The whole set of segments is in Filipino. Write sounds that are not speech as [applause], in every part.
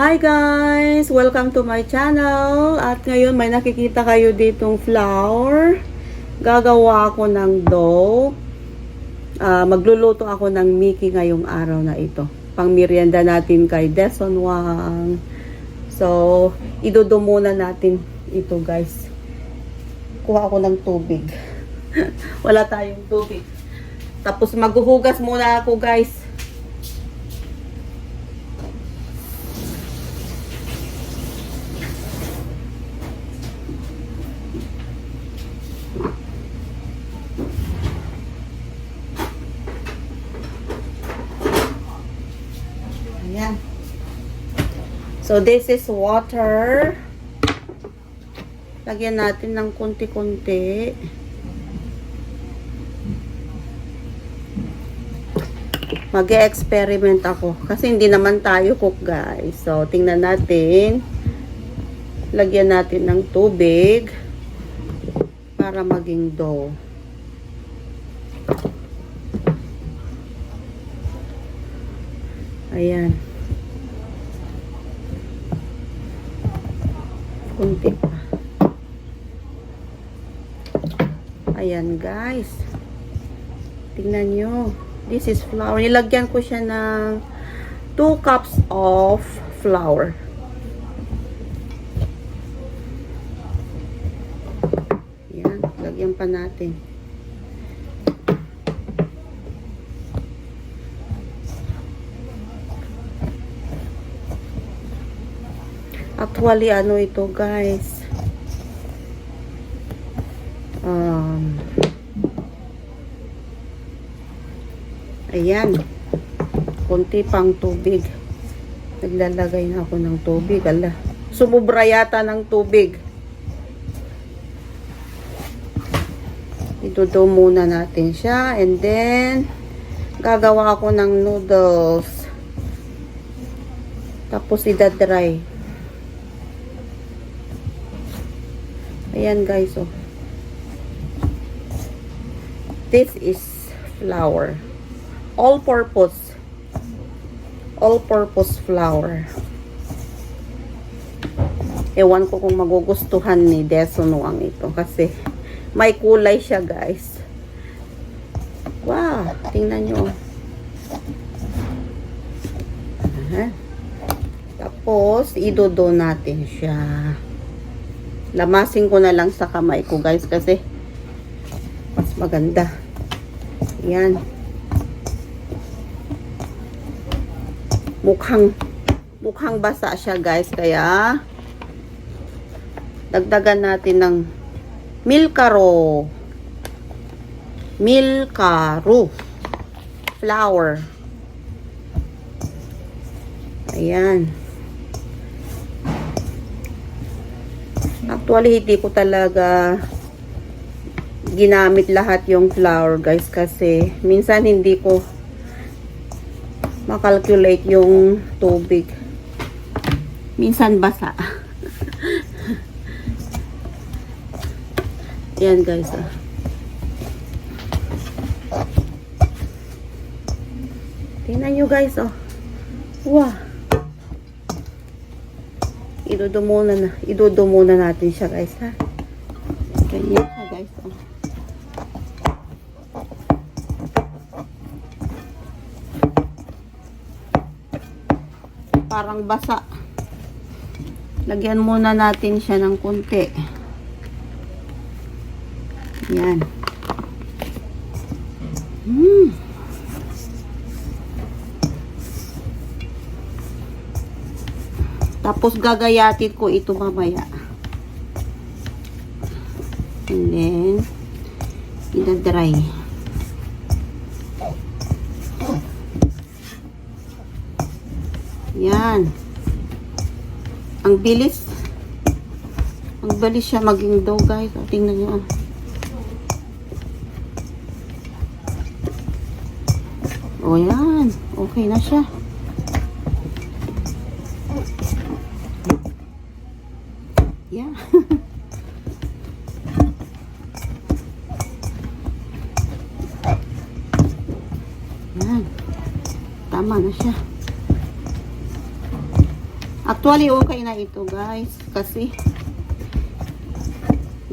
Hi guys! Welcome to my channel. At ngayon may nakikita kayo ditong flour. Gagawa ako ng dough. Ah, magluluto ako ng Mickey ngayong araw na ito. Pang merienda natin kay Deson Wang. So, idudo muna natin ito guys. Kuha ako ng tubig. [laughs] Wala tayong tubig. Tapos maghuhugas muna ako guys. Ayan. So, this is water. Lagyan natin ng kunti-kunti. mag experiment ako. Kasi hindi naman tayo cook, guys. So, tingnan natin. Lagyan natin ng tubig para maging dough. Ayan. Kunti pa. Ayan, guys. Tingnan nyo. This is flour. Nilagyan ko siya ng 2 cups of flour. Ayan. Lagyan pa natin. Actually, ano ito guys? Um, ayan. Kunti pang tubig. Naglalagay na ako ng tubig. Ala. Sumubra yata ng tubig. Itudo muna natin siya. And then, gagawa ako ng noodles. Tapos, idadry. Ayan guys, oh. This is flour. All-purpose. All-purpose flour. Ewan ko kung magugustuhan ni Deson Wang ito kasi may kulay siya guys. Wow, tingnan nyo. Aha. Tapos, idodo natin siya. Lamasin ko na lang sa kamay ko guys kasi mas maganda. Yan. Mukhang mukhang basa siya guys kaya dagdagan natin ng milkaro. Milkaro flour. Ayan. Actually, hindi ko talaga ginamit lahat yung flour, guys, kasi minsan hindi ko makalculate yung tubig. Minsan basa. [laughs] Yan, guys. Ah. Tingnan nyo, guys, oh. Wow. Idudo muna na. Idudo muna natin siya guys ha. Ganyan ha guys. Oh. Parang basa. Lagyan muna natin siya ng kunti. Yan. Hmm. Tapos gagayatin ko ito mamaya. And then, ina-dry. Yan. Ang bilis. Ang bilis siya maging dough guys. O, tingnan nyo. ah. O yan. Okay na siya. Tama na siya. Actually, okay na ito, guys. Kasi,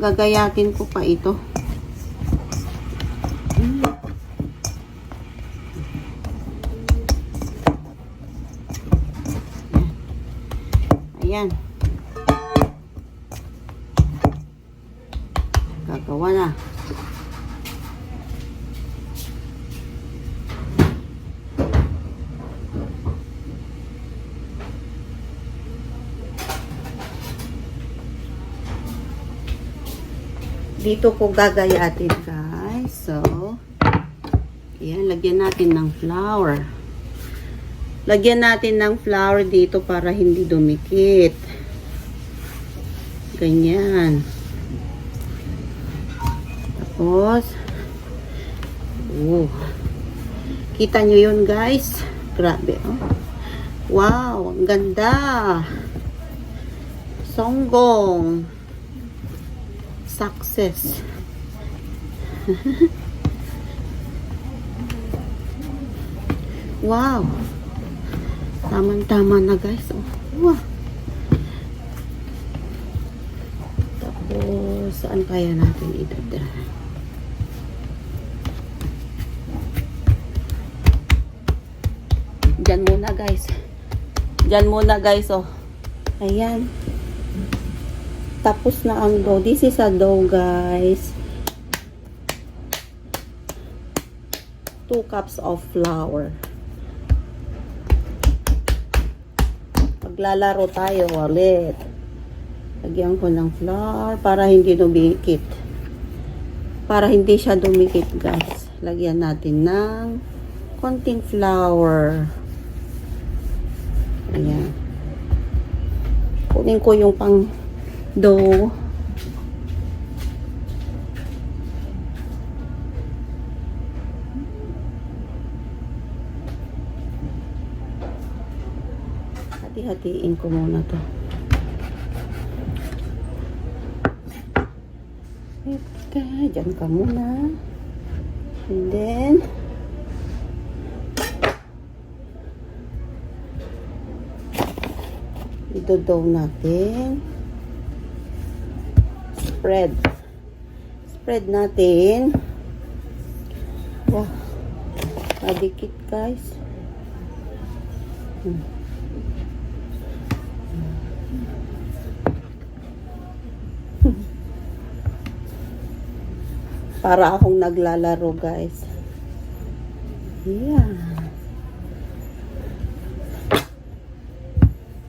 gagayatin ko pa ito. Ayan. Gagawa na. Dito ko gagayatin, guys. So, ayan, lagyan natin ng flour. Lagyan natin ng flour dito para hindi dumikit. Ganyan. Tapos, oh. Kita nyo yun, guys? Grabe, oh. Wow, ang ganda. Songgong. Success. [laughs] wow. Tamang-tama na guys. Oh. Wow. Tapos, saan kaya natin idadala? Diyan muna guys. Diyan muna guys. Oh. Ayan. Tapos na ang dough. This is a dough guys. 2 cups of flour. Maglalaro tayo ulit. Lagyan ko ng flour para hindi dumikit. Para hindi siya dumikit, guys. Lagyan natin ng konting flour. Ayan. Kunin ko yung pang dough. Hati-hatiin ko muna to. Ika, dyan ka muna. And then, idodow natin. Spread. Spread natin. Wow. Madikit guys. Hmm. Para akong naglalaro, guys. Yeah.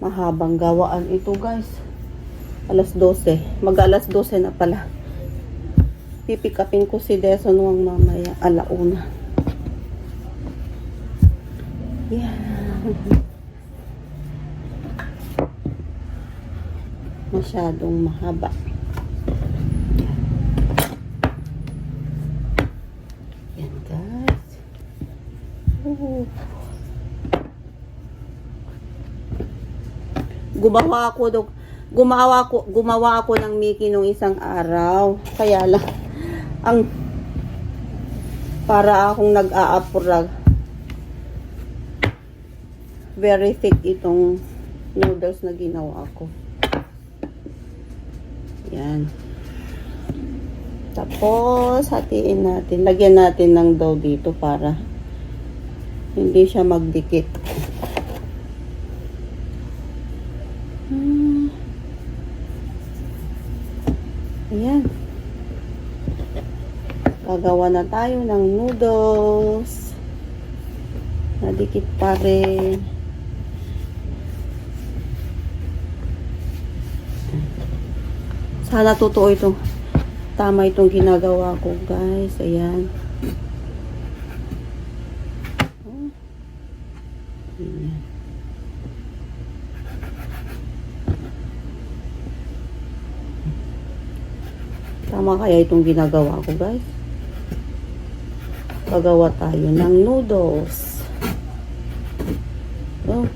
Mahabang gawaan ito, guys. Alas 12. Mag alas 12 na pala. Pipikapin ko si Deson wang mamaya. Alauna. Yeah. Masyadong mahaba. Yan guys. Ooh. Gumawa ako do gumawa ko gumawa ako ng Mickey nung isang araw. Kaya lang ang para akong nag-aapura. Very thick itong noodles na ginawa ko. Yan. Tapos, hatiin natin. Lagyan natin ng dough dito para hindi siya magdikit. Hmm. Ayan. Gagawa na tayo ng noodles. Nadikit pa rin. Sana totoo itong tama itong ginagawa ko, guys. Ayan. Oh. Ayan. Tama kaya itong ginagawa ko, guys? Pagawa tayo ng noodles. Oh.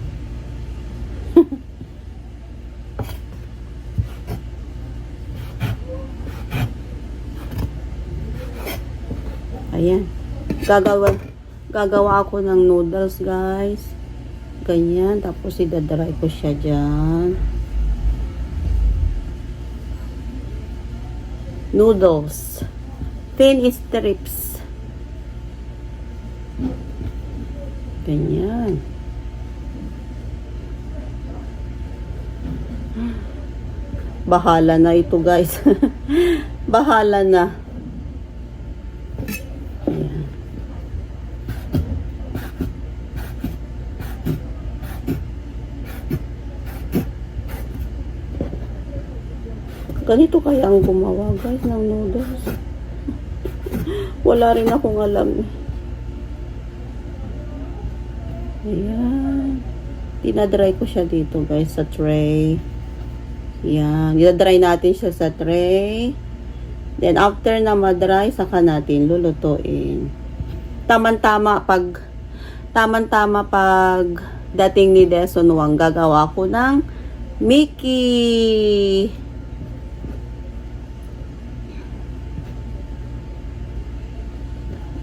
[laughs] Ayan. Gagawa, gagawa ako ng noodles, guys. Ganyan. Tapos idadry ko siya dyan. Noodles. Thin strips. Ganyan. [gasps] Bahala na ito guys. [laughs] Bahala na. Ganito kaya ang gumawa guys ng noodles. Wala rin akong alam. Ayan. Tinadry ko siya dito guys sa tray. Yan. Idadry natin siya sa tray. Then, after na madry, saka natin lulutuin. Taman-tama pag taman-tama pag dating ni Deson Wang, gagawa ko ng Mickey.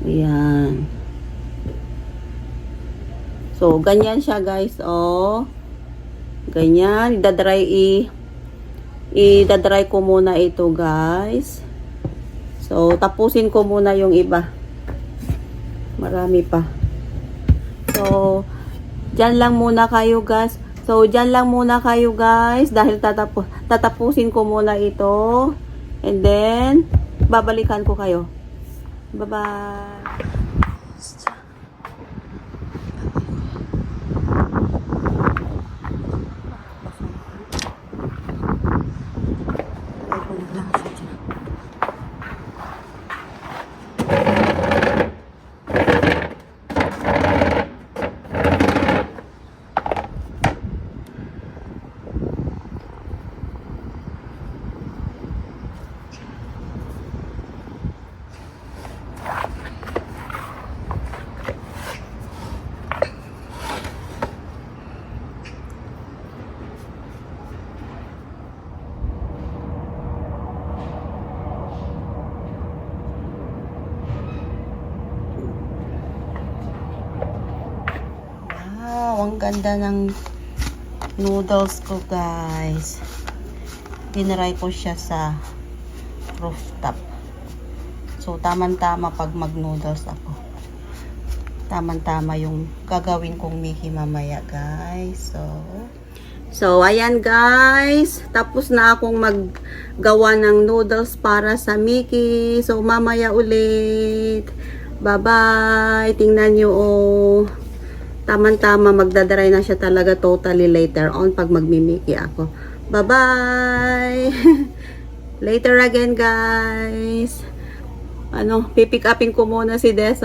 Yan. So, ganyan siya guys, oh. Ganyan. Idadry i i-dry ko muna ito guys. So, tapusin ko muna yung iba. Marami pa. So, dyan lang muna kayo guys. So, dyan lang muna kayo guys. Dahil tatapu tatapusin ko muna ito. And then, babalikan ko kayo. Bye-bye. Wow, ang ganda ng noodles ko, guys. Dinaray ko siya sa rooftop. So, tamang-tama pag mag-noodles ako. Tamang-tama yung gagawin kong Mickey mamaya, guys. So, so, ayan, guys. Tapos na akong maggawa ng noodles para sa Mickey. So, mamaya ulit. Bye-bye. Tingnan nyo, oh. Tama-tama, magdadry na siya talaga totally later on pag magmimiki ako. Bye-bye! [laughs] later again, guys! Ano, pipick upin ko muna si Des.